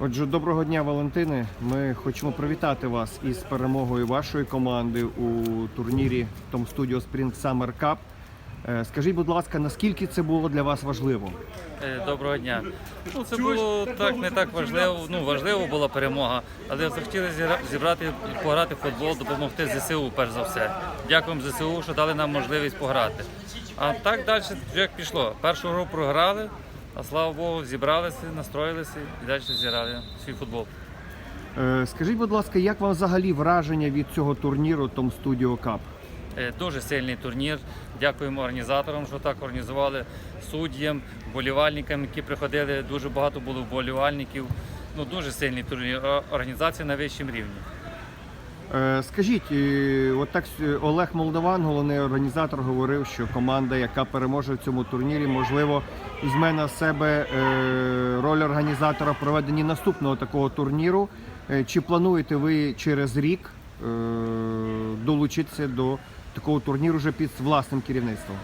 Отже, доброго дня, Валентини. Ми хочемо привітати вас із перемогою вашої команди у турнірі Tom Studio Sprint Summer Cup. Е, Скажіть, будь ласка, наскільки це було для вас важливо? Е, Доброго дня. Ну, це було так не так важливо. Ну, важливо була перемога, але захотіли зібрати пограти в футбол, допомогти ЗСУ, перш за все. Дякуємо ЗСУ, що дали нам можливість пограти. А так далі як пішло. Першу гру програли, а слава Богу, зібралися, настроїлися і далі зіграли свій футбол. Е, Скажіть, будь ласка, як вам взагалі враження від цього турніру Tom Studio Cup? Е, Дуже сильний турнір. Дякуємо організаторам, що так організували суддям, вболівальникам, які приходили. Дуже багато було вболівальників. Ну дуже сильний турнір. Організація на вищому рівні. Е, Скажіть, е, от так Олег Молдаван, головний організатор, говорив, що команда, яка переможе в цьому турнірі, можливо, візьме на себе е, роль організатора в проведенні наступного такого турніру. Чи плануєте ви через рік долучитися до такого турніру вже під власним керівництвом?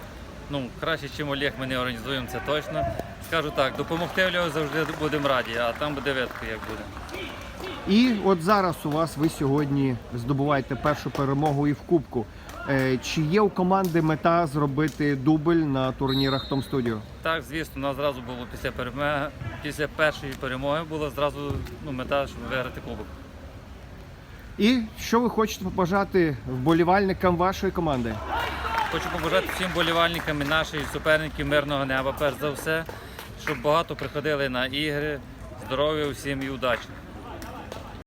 Ну краще, ніж Олег, ми не організуємо це точно. Скажу так, допомогти Олегу завжди будемо раді, а там буде видко, як буде. І от зараз у вас ви сьогодні здобуваєте першу перемогу і в кубку. Е, Чи є у команди мета зробити дубль на турнірах Том Studio? Так, звісно, у нас зразу було після перемоги, після першої перемоги була зразу ну, мета, щоб виграти кубок. І що ви хочете побажати вболівальникам вашої команди? Хочу побажати всім болівальникам і наших суперників мирного неба, перш за все, щоб багато приходили на ігри, здоров'я всім і удачі.